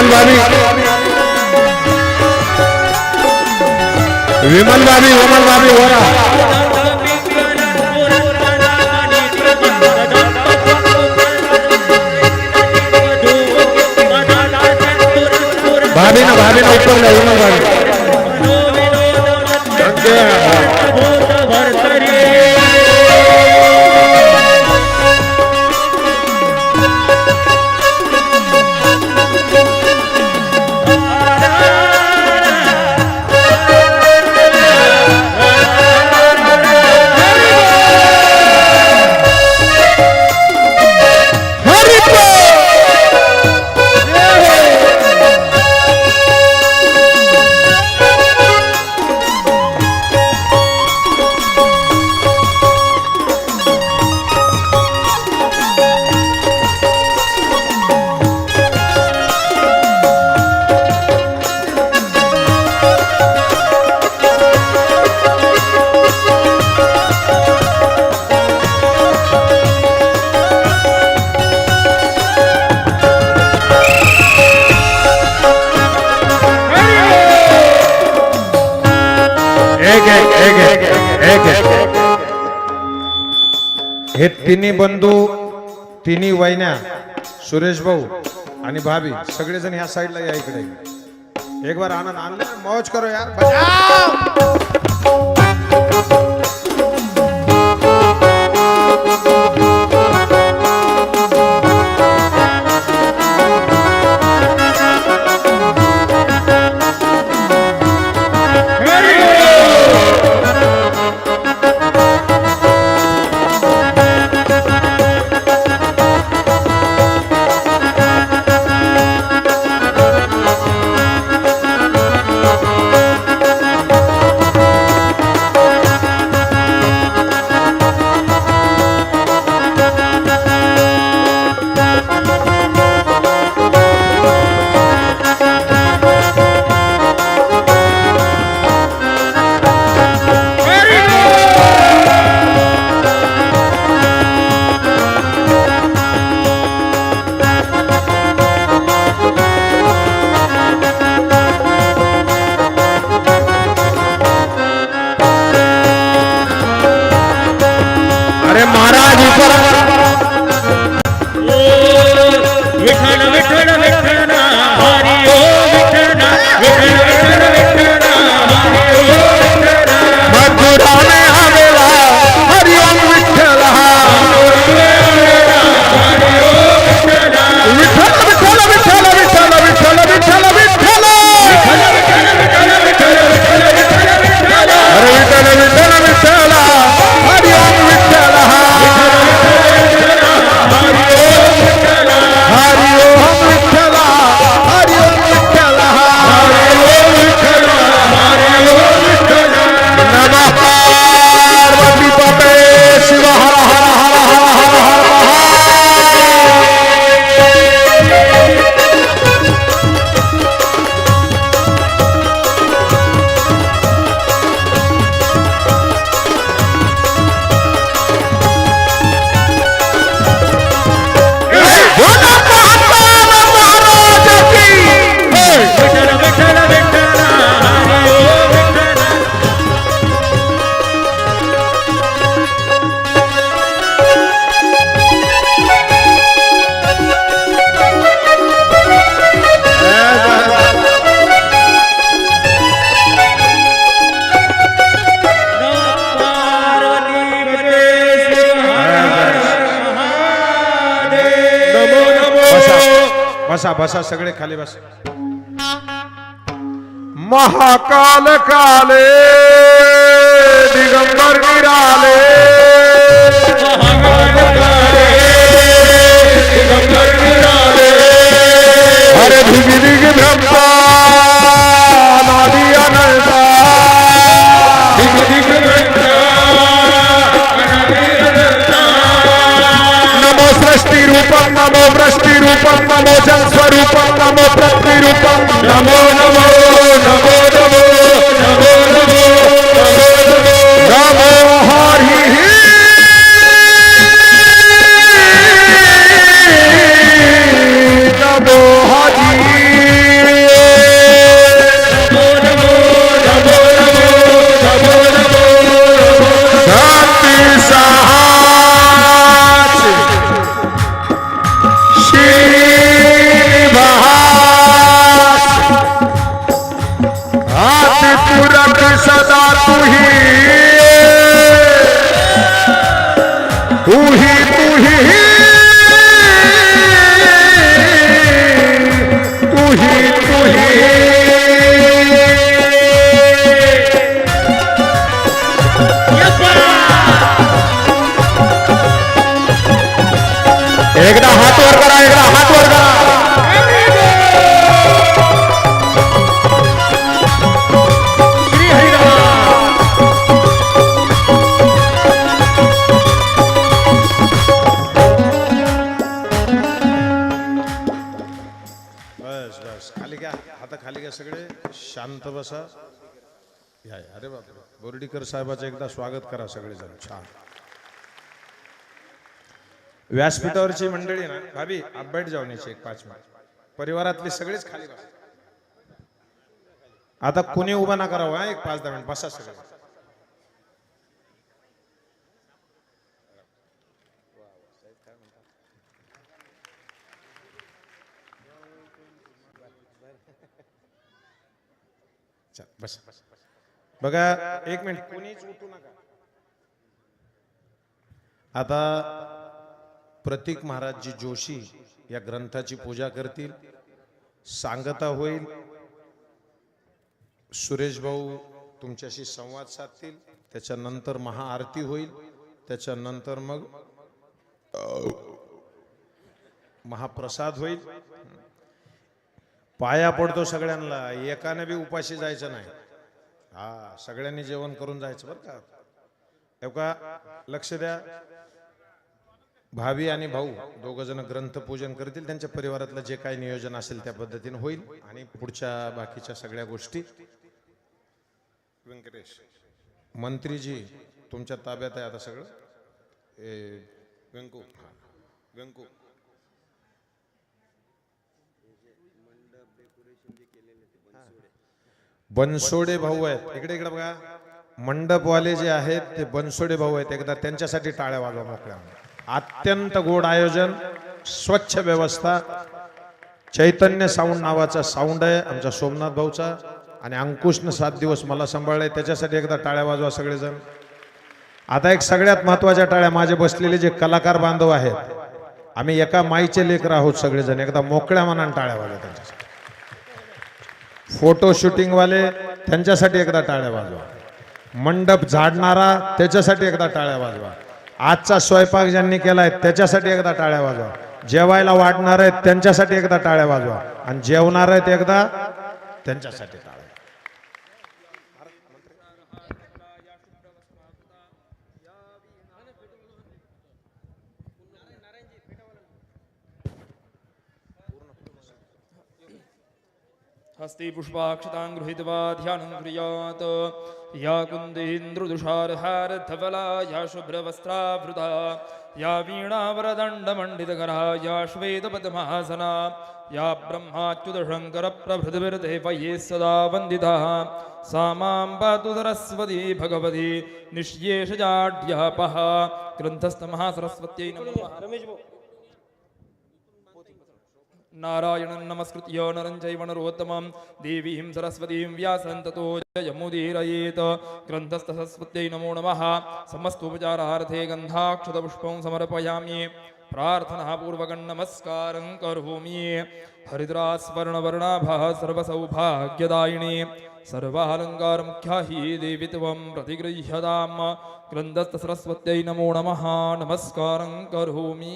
વિમલભાભી વિમલભાભી ઓમલભાભી ઓરા हे तिन्ही बंधू तिन्ही वैन्या सुरेश भाऊ आणि भाभी सगळेजण ह्या साईडला या इकडे. एक बार आनंद आणला मौज करो यार. बसा बसा सगळे खाली बसा. महाकाल काले दिगंबर गिराले La तुही तुही तुही तुही। एकदा हात वर करा एकदा हात वर करा। बस बस. खाली घ्या. आता खाली घ्या सगळे. शांत बसा. या अरे बाप बोर्डीकर साहेबाचं एकदा स्वागत करा सगळेजण. छान. व्यासपीठावरची मंडळी ना भाभी अपडेट जाऊन यायची एक पाच मिनिट. परिवारातली सगळेच खाली बसा. आता कुणी उभा ना करावं एक पाच दहा मिनिट. बसा सगळे. बस. बघा एक मिनिट. कोणीच उठू नका आता प्रतीक महाराजजी जोशी या ग्रंथाची पूजा करतील. सांगता होईल. सुरेश भाऊ तुमच्याशी संवाद साधतील. त्याच्यानंतर महाआरती होईल. त्याच्यानंतर मग महाप्रसाद होईल. पाया पडतो सगळ्यांना. एकाने बी उपाशी जायचं नाही. हा सगळ्यांनी जेवण करून जायचं बरं का. हे लक्ष द्या. भावी आणि भाऊ दोघ जण ग्रंथपूजन करतील त्यांच्या परिवारातलं जे काही नियोजन असेल त्या पद्धतीने होईल. आणि पुढच्या बाकीच्या सगळ्या गोष्टी. व्यंकटेश मंत्रीजी तुमच्या ताब्यात आहे आता सगळं? ए व्यंकू हा व्यंकू बनसोडे भाऊ आहेत. इकडे इकडे बघा. मंडपवाले जे आहेत ते बनसोडे भाऊ आहेत. एकदा त्यांच्यासाठी टाळ्या वाजवा मोकळ्या. अत्यंत गोड आयोजन स्वच्छ व्यवस्था. चैतन्य साऊंड नावाचा साऊंड आहे आमचा सोमनाथ भाऊचा. आणि अंकुशनं सात दिवस मला सांभाळलंय. त्याच्यासाठी एकदा टाळ्या वाजवा सगळेजण. आता एक सगळ्यात महत्त्वाच्या टाळ्या माझे बसलेले जे कलाकार बांधव आहेत. आम्ही एका माईचे लेकर आहोत सगळेजण. एकदा मोकळ्या मनाने टाळ्या वाजवा त्यांच्यासाठी. फोटो शूटिंगवाले त्यांच्यासाठी एकदा टाळ्या वाजवा. मंडप झाडणारा त्याच्यासाठी एकदा टाळ्या वाजवा. आजचा स्वयंपाक ज्यांनी केलाय त्याच्यासाठी एकदा टाळ्या वाजवा. जेवायला वाढणार आहेत त्यांच्यासाठी एकदा टाळ्या वाजवा. आणि जेवणार आहेत एकदा त्यांच्यासाठी टाळ्या. हस्ते पुष्पाक्षतां गृहीत्वा ध्यानं कुर्यात्। या कुन्देन्द्रुदुषारहारधवला या शुभ्रवस्त्रावृता या वीणावरदण्डमण्डितकरा या श्वेतपद्मासना या ब्रह्माच्युतशङ्करप्रभृतिभिर्देवये सदा वन्दिताः। सा मां पातु सरस्वती भगवती निष्येषजाड्यापः ग्रन्थस्थमहासरस्वत्यै नमः। नारायणं नमस्कृत्य नरञ्जैव नरोत्तमं देवीं सरस्वतीं व्यासं ततो जयमुदीरयेत्। ग्रन्थस्थसरस्वत्यै नमो नमः। समस्तोपचारार्थे गन्धाक्षतपुष्पं समर्पयामि। प्रार्थनापूर्वकं नमस्कारं करोमि। हरिद्रास्वर्णवर्णाभः सर्वसौभाग्यदायिनी सर्वालङ्कारमुख्या हि देवि त्वं प्रतिगृह्यतां ग्रन्थस्थसरस्वत्यै नमो नमः। नमस्कारं करोमि।